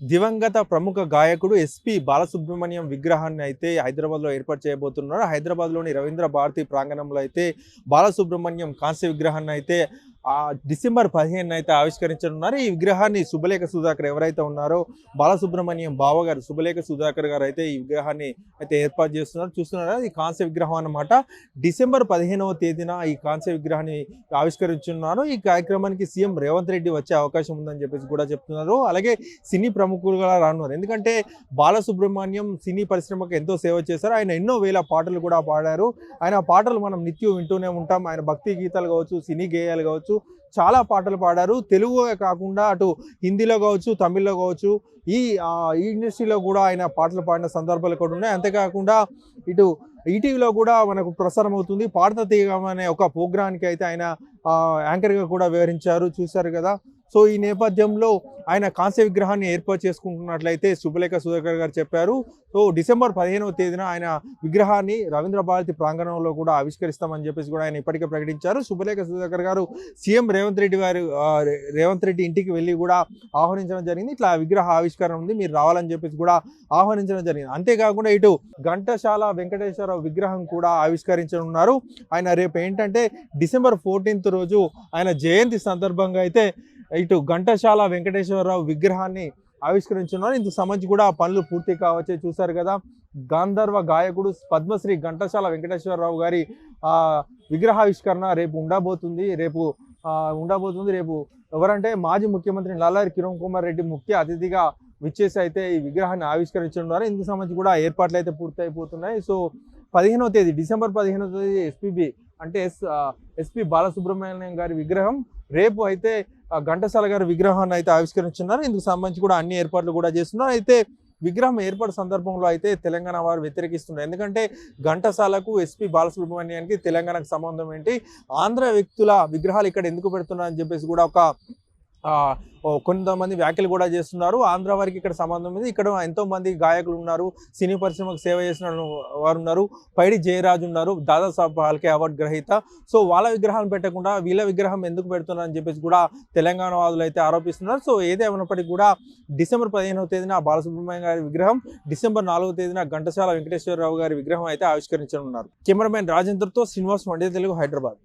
దివంగత ప్రముఖ గాయకుడు ఎస్పి బాలసుబ్రహ్మణ్యం విగ్రహాన్ని అయితే హైదరాబాద్లో ఏర్పాటు చేయబోతున్నారు. హైదరాబాద్లోని రవీంద్ర భారతి ప్రాంగణంలో అయితే బాలసుబ్రహ్మణ్యం కాంస్య విగ్రహాన్ని అయితే ఆ డిసెంబర్ పదిహేను అయితే ఆవిష్కరించనున్నారు. ఈ విగ్రహాన్ని శుభలేఖ సుధాకర్ ఎవరైతే ఉన్నారో బాలసుబ్రహ్మణ్యం బావ గారు శుభలేఖ సుధాకర్ గారు అయితే ఈ విగ్రహాన్ని అయితే ఏర్పాటు చేస్తున్నారు. చూస్తున్నారు? ఈ కాంస్య విగ్రహం అన్నమాట. డిసెంబర్ పదిహేనవ తేదీన ఈ కాంస్య విగ్రహాన్ని ఆవిష్కరించున్నారు ఈ కార్యక్రమానికి సీఎం రేవంత్ రెడ్డి వచ్చే అవకాశం ఉందని చెప్పేసి కూడా చెప్తున్నారు. అలాగే సినీ ప్రముఖులుగా రానున్నారు. ఎందుకంటే బాలసుబ్రహ్మణ్యం సినీ పరిశ్రమకు ఎంతో సేవ చేశారు. ఆయన ఎన్నో వేల పాటలు కూడా పాడారు. ఆయన పాటలు మనం నిత్యం వింటూనే ఉంటాం. ఆయన భక్తి గీతాలు కావచ్చు సినీ గేయాలు కావచ్చు చాలా పాటలు పాడారు. తెలుగు కాకుండా అటు హిందీలో కావచ్చు తమిళ్ళో కావచ్చు ఈ ఈ ఇండస్ట్రీలో కూడా ఆయన పాటలు పాడిన సందర్భాలు కూడా ఉన్నాయి. అంతేకాకుండా ఇటు ఈటీవీలో కూడా మనకు ప్రసారం అవుతుంది. పాడత తీగం అనే ఒక ప్రోగ్రాంకి అయితే ఆయన యాంకర్గా కూడా వివరించారు చూశారు కదా సో ఈ నేపథ్యంలో ఆయన కాంస్య విగ్రహాన్ని ఏర్పాటు చేసుకుంటున్నట్లయితే శుభలేఖ సుధాకర్ గారు చెప్పారు. సో డిసెంబర్ పదిహేనవ తేదీన ఆయన విగ్రహాన్ని రవీంద్ర భారతి ప్రాంగణంలో కూడా ఆవిష్కరిస్తామని చెప్పేసి కూడా ఆయన ఇప్పటికే ప్రకటించారు. శుభలేఖ సుధాకర్ గారు సీఎం రేవంత్ రెడ్డి గారు రేవంత్ రెడ్డి ఇంటికి వెళ్ళి కూడా ఆహ్వానించడం జరిగింది. ఇట్లా విగ్రహ ఆవిష్కరణ ఉంది మీరు రావాలని చెప్పేసి కూడా ఆహ్వానించడం జరిగింది. అంతేకాకుండా ఇటు ఘంటశాల వెంకటేశ్వరరావు విగ్రహం కూడా ఆవిష్కరించనున్నారు. ఆయన రేపు ఏంటంటే డిసెంబర్ ఫోర్టీన్త్ రోజు ఆయన జయంతి సందర్భంగా అయితే ఇటు ఘంటశాల వెంకటేశ్వరరావు విగ్రహాన్ని ఆవిష్కరించున్నారు. ఇందుకు సంబంధించి కూడా పనులు పూర్తి కావచ్చే చూశారు కదా. గాంధర్వ గాయకుడు పద్మశ్రీ ఘంటశాల వెంకటేశ్వరరావు గారి ఆ, విగ్రహావిష్కరణ రేపు ఉండబోతుంది. రేపు ఉండబోతుంది. రేపు ఎవరంటే మాజీ ముఖ్యమంత్రి నల్లారి కిరణ్ కుమార్ రెడ్డి ముఖ్య అతిథిగా విచ్చేసి అయితే ఈ విగ్రహాన్ని ఆవిష్కరించనున్నారు. ఇందుకు సంబంధించి కూడా ఏర్పాట్లు అయితే పూర్తయిపోతున్నాయి. సో పదిహేనవ తేదీ డిసెంబర్ పదిహేనవ తేదీ ఎస్పీబీ అంటే ఎస్ ఎస్పి బాలసుబ్రహ్మణ్యం గారి విగ్రహం రేపు అయితే ఘంటసాల గారి విగ్రహాన్ని అయితే ఆవిష్కరించున్నారు. ఇందుకు సంబంధించి కూడా అన్ని ఏర్పాట్లు కూడా చేస్తున్నారు. అయితే విగ్రహం ఏర్పాటు సందర్భంలో అయితే తెలంగాణ వారు వ్యతిరేకిస్తున్నారు. ఎందుకంటే ఘంటసాలకు ఎస్పి బాలసుబ్రహ్మణ్యానికి తెలంగాణకు సంబంధం ఏంటి? ఆంధ్ర వ్యక్తుల విగ్రహాలు ఇక్కడ ఎందుకు పెడుతున్నారని చెప్పేసి కూడా ఒక కొంతమంది వ్యాఖ్యలు కూడా చేస్తున్నారు. ఆంధ్ర వారికి ఇక్కడ సంబంధం ఉంది. ఇక్కడ ఎంతో మంది గాయకులు ఉన్నారు. సినీ పరిశ్రమకు సేవ చేసిన వారు ఉన్నారు. పైడి జయరాజు ఉన్నారు. దాదాసాహెబ్ ఫాల్కే అవార్డు గ్రహీత. సో వాళ్ళ విగ్రహాలు పెట్టకుండా వీళ్ళ విగ్రహం ఎందుకు పెడుతున్నారని చెప్పేసి కూడా తెలంగాణ వాదులు అయితే ఆరోపిస్తున్నారు. సో ఏదేమైనప్పటికీ కూడా డిసెంబర్ పదిహేనవ తేదీన బాలసుబ్రహ్మణ్యం గారి విగ్రహం డిసెంబర్ నాలుగవ తేదీన ఘంటసాల వెంకటేశ్వరరావు గారి విగ్రహం అయితే ఆవిష్కరించనున్నారు. కెమెరామెన్ రాజేంద్రతో శ్రీనివాస్ వండే తెలుగు హైదరాబాద్.